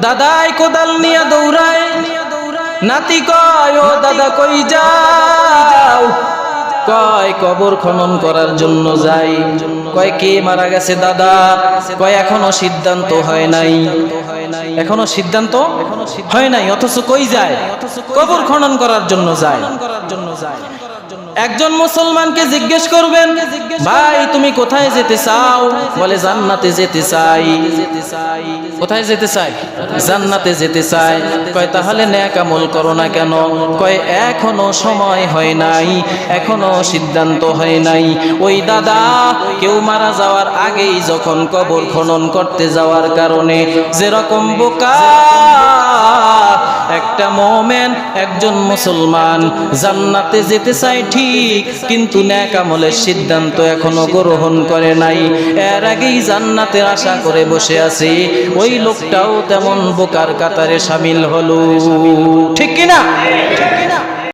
দাদাই কোদাল নিয়ে দৌড়ায়। নাতি কয়, ও দাদা কই যাও? কয়, কবর খনন করার জন্য যাই। কয়, কে মারা গেছে দাদা? কয়, এখনও সিদ্ধান্ত হয় নাই। এখনও সিদ্ধান্ত হয় নাই, অথচ কই যায়? কবর খনন করার জন্য যায়। একজন মুসলমানকে জিজ্ঞেস করবেন ভাই তুমি কোথায় যেতে চাও? বলে জান্নাতে যেতে চাই। কোথায় যেতে চাই? জান্নাতে যেতে চাই। কয় তাহলে ন্যাক আমল করো না কেন? কয় এখনও সময় হয় নাই এখনও সিদ্ধান্ত হয় নাই। ওই দাদা কেউ মারা যাওয়ার আগেই যখন কবর খনন করতে যাওয়ার কারণে যেরকম বোকা একটা মোমেন, একজন মুসলমান, জান্নাতে যেতে চায় ঠিক, কিন্তু ন্যাক আমলের সিদ্ধান্ত এখনও গ্রহণ করে নাই। এর আগেই জান্নাতের আশা করে বসে আছি, ওই লোকটাও তেমন বোকার কাতারে সামিল হলো। ঠিক কিনা?